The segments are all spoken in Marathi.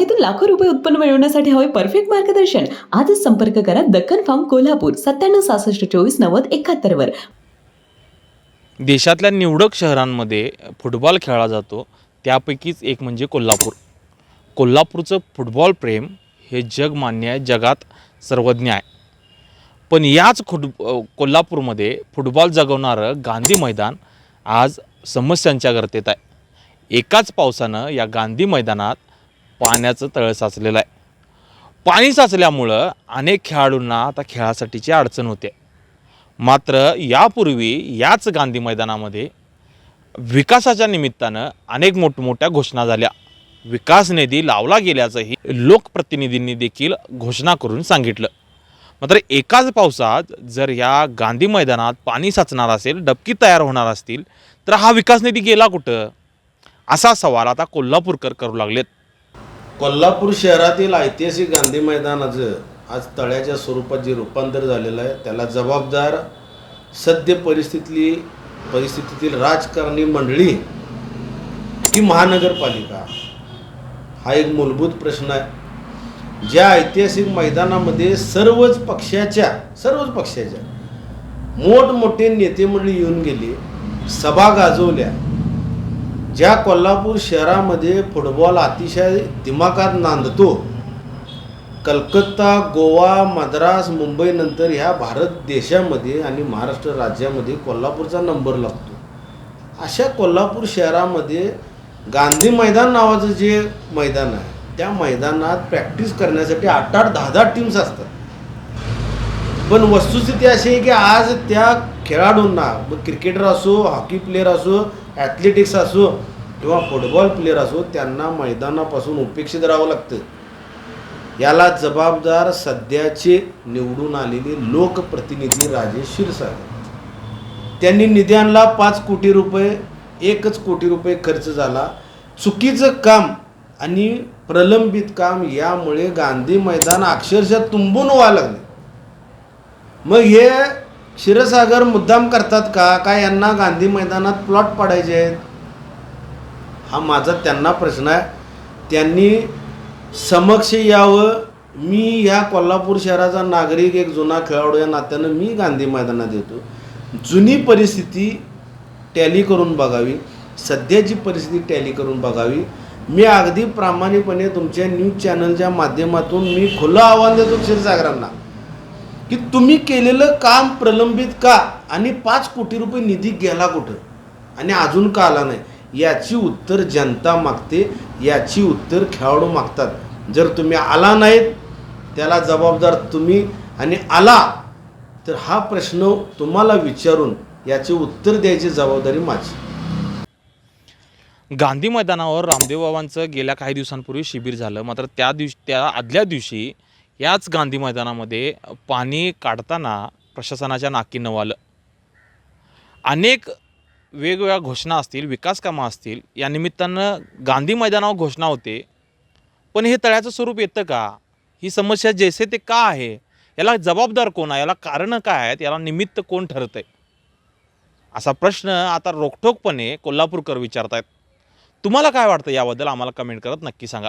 बागेतून लाखो रुपये उत्पन्न मिळवण्यासाठी हवे परफेक्ट मार्गदर्शन. आजच संपर्क करा दक्कन फार्म कोल्हापूर सत्त्याण्णव सहासष्ट चोवीस नव्वद एकाहत्तर वर. देशातल्या निवडक शहरांमध्ये फुटबॉल खेळला जातो. त्यापैकीच एक म्हणजे कोल्हापूर. कोल्हापूरचं फुटबॉल प्रेम हे जग मान्य आहे जगात सर्वज्ञ आहे. पण याच खुट कोल्हापूरमध्ये फुटबॉल जगवणारं गांधी मैदान आज समस्यांच्या गर्तेत आहे. एकाच पावसानं या गांधी मैदानात पाण्याचं तळ साचलेलं आहे. पाणी साचल्यामुळं अनेक खेळाडूंना आता खेळासाठीची अडचण होते. मात्र यापूर्वी याच गांधी मैदानामध्ये विकासाच्या निमित्तानं अनेक मोठमोठ्या घोषणा झाल्या. विकास निधी लावला गेल्याचंही लोकप्रतिनिधींनी देखील घोषणा करून सांगितलं. मात्र एकाच पावसात जर या गांधी मैदानात पाणी साचणार असेल डबकी तयार होणार असतील तर हा विकास निधी गेला कुठं? असा सवाल आता कोल्हापूरकर करू लागलेत. कोल्हापूर शहरातील ऐतिहासिक गांधी मैदानाचं आज तळ्याच्या स्वरूपात जे रूपांतर झालेलं आहे त्याला जबाबदार सद्य परिस्थितीतली परिस्थितीतील राजकारणी मंडळी की महानगरपालिका? हा एक मूलभूत प्रश्न आहे. ज्या ऐतिहासिक मैदानामध्ये सर्वच पक्षाच्या सर्वच पक्षाच्या मोठमोठे नेते मंडळी येऊन गेली सभा गाजवल्या ज्या कोल्हापूर शहरामध्ये फुटबॉल अतिशय दिमागात नांदतो कलकत्ता गोवा मद्रास मुंबईनंतर ह्या भारत देशामध्ये आणि महाराष्ट्र राज्यामध्ये कोल्हापूरचा नंबर लागतो. अशा कोल्हापूर शहरामध्ये गांधी मैदान नावाचं जे मैदान आहे त्या मैदानात प्रॅक्टिस करण्यासाठी आठ आठ दहा दहा टीम्स असतात. पण वस्तुस्थिती अशी आहे की आज त्या खेळाडूंना मग क्रिकेटर असो हॉकी प्लेअर असो ॲथलेटिक्स असो किंवा फुटबॉल प्लेअर असो त्यांना मैदानापासून उपेक्षित राहावं लागतं. याला जबाबदार सध्याचे निवडून आलेले लोकप्रतिनिधी राजेश क्षीरसागर त्यांनी निधी आणला पाच कोटी रुपये एकच कोटी रुपये खर्च झाला. चुकीचं काम आणि प्रलंबित काम यामुळे गांधी मैदान अक्षरशः तुंबून व्हायला लागले. मग हे क्षीरसागर मुद्दाम करतात का? काय यांना गांधी मैदानात प्लॉट पाडायचे आहेत? हा माझा त्यांना प्रश्न आहे. त्यांनी समक्ष यावं. मी ह्या कोल्हापूर शहराचा नागरिक एक जुना खेळाडू या नात्यानं मी गांधी मैदानात येतो. जुनी परिस्थिती टॅली करून बघावी. सध्याची परिस्थिती टॅली करून बघावी. मी अगदी प्रामाणिकपणे तुमच्या न्यूज चॅनलच्या माध्यमातून मी खुलं आव्हान देतो क्षीरसागरांना. की तुम्ही केलेलं काम प्रलंबित का? आणि पाच कोटी रुपये निधी गेला कुठं? आणि अजून का आला नाही? याची उत्तर जनता मागते याची उत्तर खेळाडू मागतात. जर तुम्ही आला नाहीत त्याला जबाबदार तुम्ही आणि आला तर हा प्रश्न तुम्हाला विचारून याचे उत्तर द्यायची जबाबदारी माझी. गांधी मैदानावर रामदेव बाबांचं गेल्या काही दिवसांपूर्वी शिबिर झालं. मात्र त्या दिवशी त्या आदल्या दिवशी याच गांधी मैदानामध्ये पाणी काढताना प्रशासनाच्या नाकी नवालं अनेक वेगवेगळ्या घोषणा असतील विकास कामं असतील या निमित्तानं गांधी मैदानावर घोषणा होते. पण हे तळ्याचं स्वरूप येतं का? ही समस्या जैसे ते का आहे? याला जबाबदार कोण आहे? याला कारणं काय आहेत? याला निमित्त कोण ठरतंय? असा प्रश्न आता रोखठोकपणे कोल्हापूरकर विचारतायत. तुम्हाला काय वाटतं याबद्दल? आम्हाला कमेंट करत नक्की सांगा.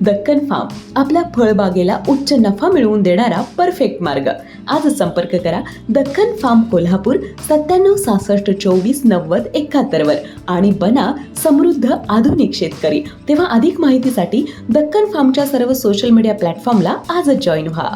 दक्कन फार्म आपल्या फळबागेला उच्च नफा मिळवून देणारा परफेक्ट मार्ग. आज संपर्क करा दक्कन फार्म कोल्हापूर सत्त्याण्णव सहासष्ट चोवीस नव्वद एकाहत्तरवर आणि बना समृद्ध आधुनिक शेतकरी. तेव्हा अधिक माहितीसाठी दक्कन फार्मच्या सर्व सोशल मीडिया प्लॅटफॉर्मला आजच जॉईन व्हा.